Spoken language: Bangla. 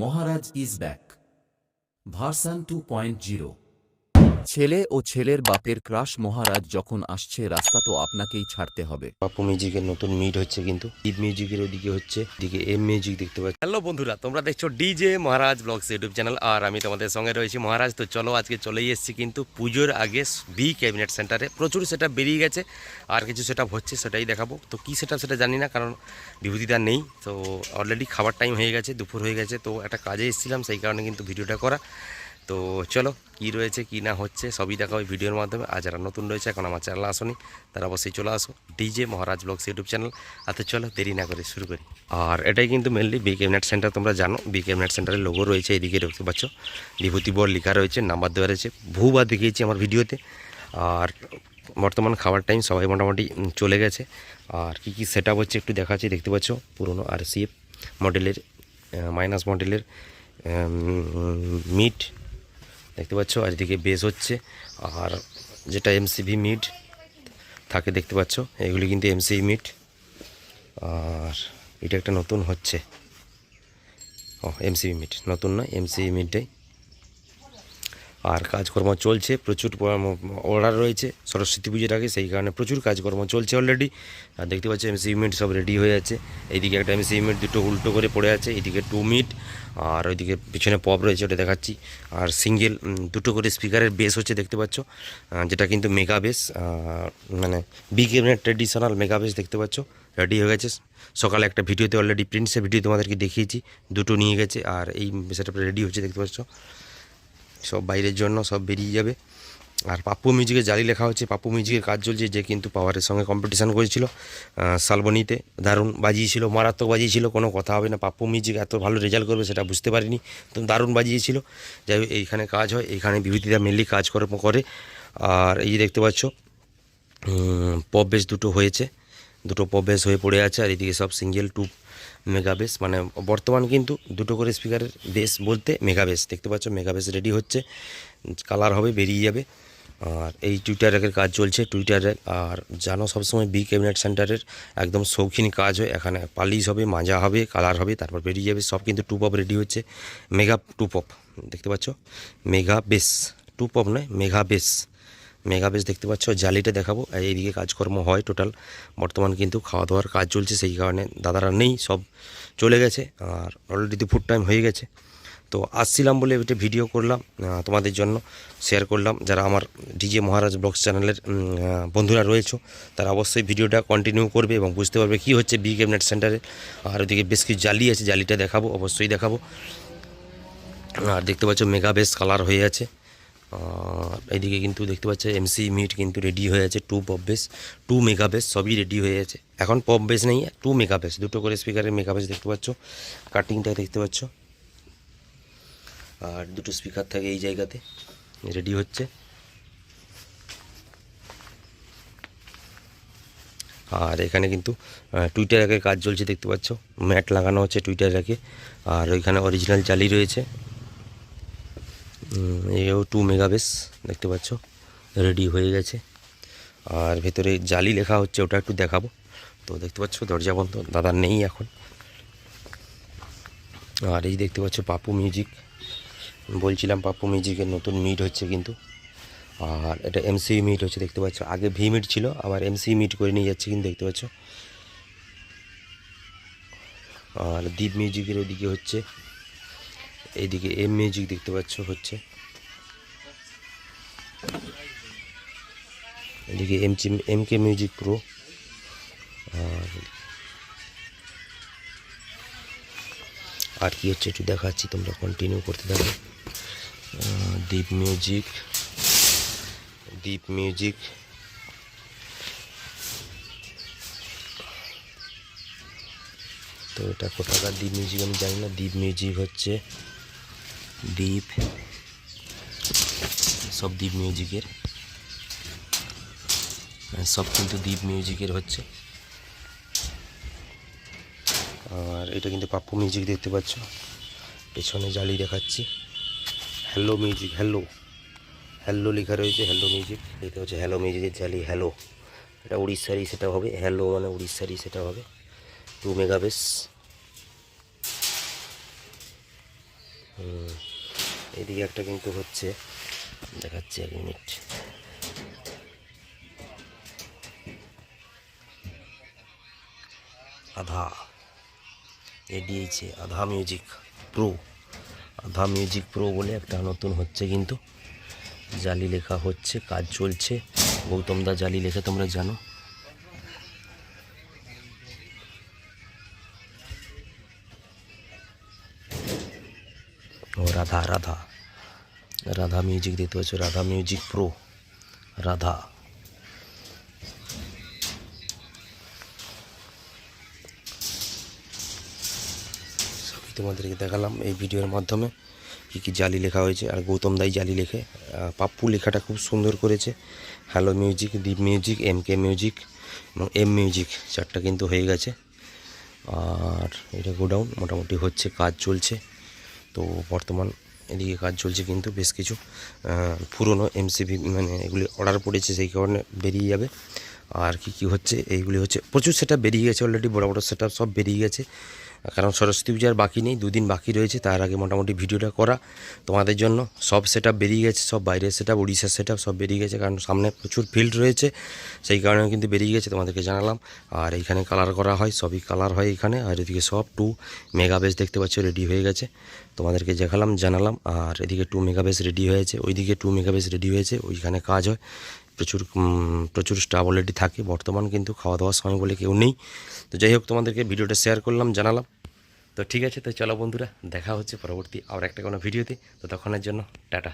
Maharaj is back. Version two point zero. ছেলে ও ছেলের বাপের ক্রাশ মহারাজ যখন আসছে রাস্তা তো আপনাকেই ছাড়তে হবে। পাপু মিউজিকের নতুন মিট হচ্ছে কিন্তু। ঈদ মিউজিকের ওদিকে হচ্ছে এদিকে এম মিউজিক দেখতে পাচ্ছি। হ্যালো বন্ধুরা তোমরা দেখছ DJ Maharaj vlogs YouTube channel আর আমি তোমাদের সঙ্গে রয়েছি মহারাজ। তো চলো আজকে চলেই এসেছি কিন্তু পুজোর আগে বি ক্যাবিনেট সেন্টারে। প্রচুর সেটা বেরিয়ে গেছে আর কিছু সেটা হচ্ছে সেটাই দেখাবো। তো কী সেটা সেটা জানি না কারণ বিভূতিটা নেই। তো অলরেডি খাবার টাইম হয়ে গেছে দুপুর হয়ে গেছে। তো একটা কাজে এসেছিলাম সেই কারণে কিন্তু ভিডিওটা করা। তো চলো কি রয়েছে, কি না হচ্ছে, সবই দেখা ওই ভিডিওর মাধ্যমে। আর যারা নতুন রয়েছে, এখন আমার চ্যানেল আসনি, তারা অবশ্যই চলে আসো। DJ Maharaj vlogs YouTube channel. আর তো চলো, দেরি না করে শুরু করি। আর এটাই কিন্তু মেনলি বি ক্যাবিনেট সেন্টার তোমরা জানো। বি ক্যাবিনেট সেন্টারের লোগো রয়েছে এদিকে, দেখতে পাচ্ছ। বিভূতি বল লেখা রয়েছে, নাম্বার দেওয়া রয়েছে। ভূবার দেখিয়েছি আমার ভিডিওতে। আর বর্তমান খাবার টাইম সবাই মোটামুটি চলে গেছে। আর কি কি সেট হচ্ছে একটু দেখাচ্ছি, দেখতে পাচ্ছ। পুরনো আর সিএফ মডেলের মাইনাস মডেলের মিট দেখতে পাচ্ছ, আর এদিকে বেস হচ্ছে, আর যেটা এমসিভি মিট থাকে দেখতে পাচ্ছ, এগুলি কিন্তু এমসিভি মিট আর এটা একটা নতুন হচ্ছে। ও এমসিভি মিট নতুন না এমসিভি মিটটাই আর কাজকর্ম চলছে, প্রচুর অর্ডার রয়েছে, সরস্বতী পুজোর আগে, সেই কারণে প্রচুর কাজকর্ম চলছে অলরেডি আর দেখতে পাচ্ছি এমসি মিট সব রেডি হয়ে আছে। এইদিকে একটা এমসি মিট দুটো উল্টো করে পড়ে আছে, এইদিকে টু মিট আর ওইদিকে পিছনে পপ রয়েছে, ওটা দেখাচ্ছি। আর সিঙ্গেল দুটো করে স্পিকারের বেস হচ্ছে, দেখতে পাচ্ছ। যেটা কিন্তু মেগা বেস মানে B cabinet traditional mega bass দেখতে পাচ্ছ। রেডি হয়ে গেছে। সকালে একটা ভিডিওতে অলরেডি প্রিন্টসের ভিডিও তোমাদেরকে দেখিয়েছি। দুটো নিয়ে গেছে, আর এই সেটা রেডি হচ্ছে, দেখতে পাচ্ছ। সব বাইরের জন্য সব বেরিয়ে যাবে। আর পাপ্পু মিউজিকের জালি লেখা হচ্ছে। পাপ্পু মিউজিকের কাজ চলছে, যে কিন্তু পাওয়ারের সঙ্গে কম্পিটিশান করেছিল শালবনিতে। দারুণ বাজিয়েছিল, মারাত্মক বাজিয়েছিল, কোনো কথা হবে না। পাপ্পু মিউজিক এত ভালো রেজাল্ট করবে সেটা বুঝতে পারিনি তো দারুণ বাজিয়েছিল। যাই এইখানে কাজ হয়, এইখানে বিভূতিরা মেনলি কাজ করে আর এই যে দেখতে পাচ্ছ পপ বেস দুটো হয়েছে। দুটো পপ বেস হয়ে পড়ে আছে, আর এদিকে সব সিঙ্গেল টু মেগা বেস মানে বর্তমান কিন্তু দুটো করে স্পিকারের বেস বলতে মেগা বেস দেখতে পাচ্ছ মেগা বেস রেডি হচ্ছে কালার হবে, বেরিয়ে যাবে। আর এই টুইটার র্যাকের কাজ চলছে টুইটার র্যাক আর জানো, সবসময় বি ক্যাবিনেট সেন্টারের একদম শৌখিন কাজ হয়। এখানে পালিশ হবে, মাজা হবে কালার হবে, তারপর বেরিয়ে যাবে। সব কিন্তু টু পপ রেডি হচ্ছে মেগা টু পপ দেখতে পাচ্ছ মেগা বেস টু পপ নয় মেগা বেস মেগা বেস দেখতে পাচ্ছ জালিটা দেখাবো। এইদিকে কাজকর্ম হয় টোটাল বর্তমান কিন্তু খাওয়া দাওয়ার কাজ চলছে, সেই কারণে দাদারা নেই, সব চলে গেছে। আর অলরেডি দুপুর টাইম হয়ে গেছে। তো আসছিলাম বলে এটা ভিডিও করলাম তোমাদের জন্য শেয়ার করলাম। যারা আমার ডিজে মহারাজ ব্লগস চ্যানেলের বন্ধুরা রয়েছে, তারা অবশ্যই ভিডিওটা কন্টিনিউ করবে এবং বুঝতে পারবে কী হচ্ছে বি ক্যাবিনেট সেন্টারে আর ওদিকে বেশ কিছু জালি আছে জালিটা দেখাবো, অবশ্যই দেখাবো। আর দেখতে পাচ্ছ মেগা বেশ কালার হয়ে আছে। এইদিকে কিন্তু দেখতে পাচ্ছ এমসি মিট কিন্তু রেডি হয়ে আছে two pop bass two mega bass সবই রেডি হয়ে আছে। এখন পপ বেস নেই টু মেগা বেস দুটো করে স্পিকারের মেগা বেস দেখতে পাচ্ছ কাটিংটা দেখতে পাচ্ছ। আর দুটো স্পিকার থাকে এই জায়গাতে রেডি হচ্ছে। আর এখানে কিন্তু টুইটার র্যাকের কাজ চলছে, দেখতে পাচ্ছ। ম্যাট লাগানো হচ্ছে টুইটার র্যাকে আর ওইখানে অরিজিনাল জালি রয়েছে। এও টু মেগাবেস, দেখতে পাচ্ছ রেডি হয়ে গেছে। আর ভেতরে জালি লেখা হচ্ছে, ওটা একটু দেখাবো। তো দেখতে পাচ্ছ, দরজা বন্ধ, দাদা নেই এখন। আর এই দেখতে পাচ্ছ, পাপু মিউজিক বলছিলাম পাপু মিউজিকের নতুন মিট হচ্ছে কিন্তু। আর এটা এমসি মিট হচ্ছে, দেখতে পাচ্ছ। আগে ভি মিট ছিল, আবার এমসি মিট করে নিয়ে যাচ্ছে কিন্তু, দেখতে পাচ্ছ। আর দ্বীপ মিউজিকের ওদিকে হচ্ছে এইদিকে এম মিউজিক দেখতে পাচ্ছ হচ্ছে। এদিকে M M K music pro. আর আর কি হচ্ছে একটু দেখাচ্ছি, তোমরা কন্টিনিউ করতে থাকো। দ্বীপ মিউজিক দ্বীপ মিউজিক। তো এটা কোথাকার দ্বীপ মিউজিক আমি জানি না দ্বীপ মিউজিক হচ্ছে দ্বীপ সব দ্বীপ মিউজিকের হ্যাঁ, সব কিন্তু দ্বীপ মিউজিকের হচ্ছে। আর এটা কিন্তু পাপ্পু মিউজিক দেখতে পাচ্ছ। পেছনে জালি দেখাচ্ছি। হ্যালো মিউজিক হ্যালো হ্যালো লেখা রয়েছে হ্যালো মিউজিক এটা হচ্ছে হ্যালো মিউজিকের জালি হ্যালো এটা উড়িষ্যারই সেটা হবে। হ্যালো মানে উড়িষ্যারই সেটা হবে। টু মেগাবেস হুম, এইদিকে একটা কিন্তু হচ্ছে। দেখাচ্ছি এক মিনিট। আধা। এ দিয়েছে আধা মিউজিক প্রো। আধা মিউজিক প্রো বলে একটা নতুন হচ্ছে কিন্তু। জালি লেখা হচ্ছে, কাজ চলছে। গৌতম দা জালি লেখা, তোমরা জানো। রাধা রাধা রাধা মিউজিক দেখতে পাচ্ছ রাধা মিউজিক প্রো রাধা সবই তোমাদেরকে দেখালাম এই ভিডিওর মাধ্যমে কী কী জালি লেখা হয়েছে আর গৌতম দাই জালি লেখে পাপ্পু লেখাটা খুব সুন্দর করেছে hello music Deep music M K music এবং এম মিউজিক চারটা কিন্তু হয়ে গেছে আর এটা গোডাউন মোটামুটি হচ্ছে কাজ চলছে তো বর্তমান এদিকে কাজ চলছে কিন্তু বেশ কিছু পুরনো এমসিবি মানে এগুলি অর্ডার পড়েছে সেই কারণে বেরিয়ে যাবে। আর কি কি হচ্ছে, এইগুলি হচ্ছে, প্রচুর সেটা বেরিয়ে গেছে অলরেডি বড় বড় সেটা সব বেরিয়ে গেছে। কারণ সরস্বতী পূজার বাকি নেই, দুদিন বাকি রয়েছে, তার আগে মোটামুটি ভিডিওটা করা তোমাদের জন্য। সব সেট আপ বেরিয়ে গেছে, সব বাইরের সেট আপ উড়িষ্যার সেট সব বেরিয়ে গেছে, কারণ সামনে প্রচুর ফিল্ড রয়েছে, সেই কারণে কিন্তু বেরিয়ে গেছে, তোমাদেরকে জানালাম। আর এইখানে কালার করা হয়, সবই কালার হয় এখানে, আর এদিকে সব টু মেগাবেস দেখতে পাচ্ছ রেডি হয়ে গেছে। তোমাদেরকে দেখালাম, জানালাম, আর এদিকে টু মেগাবেস রেডি হয়েছে, ওইদিকে টু মেগাবেস রেডি হয়েছে, ওইখানে কাজ হয়। প্রচুর প্রচুর স্টাফ অলরেডি থাকে। বর্তমান কিন্তু খাওয়া দাওয়ার সময় বলে কেউ নেই। তো যাই হোক, তোমাদেরকে ভিডিওটা শেয়ার করলাম, জানালাম। তো ঠিক আছে, তো চলো বন্ধুরা, দেখা হচ্ছে পরবর্তী আবার একটা কোনো ভিডিওতে। তো তখনের জন্য, টাটা।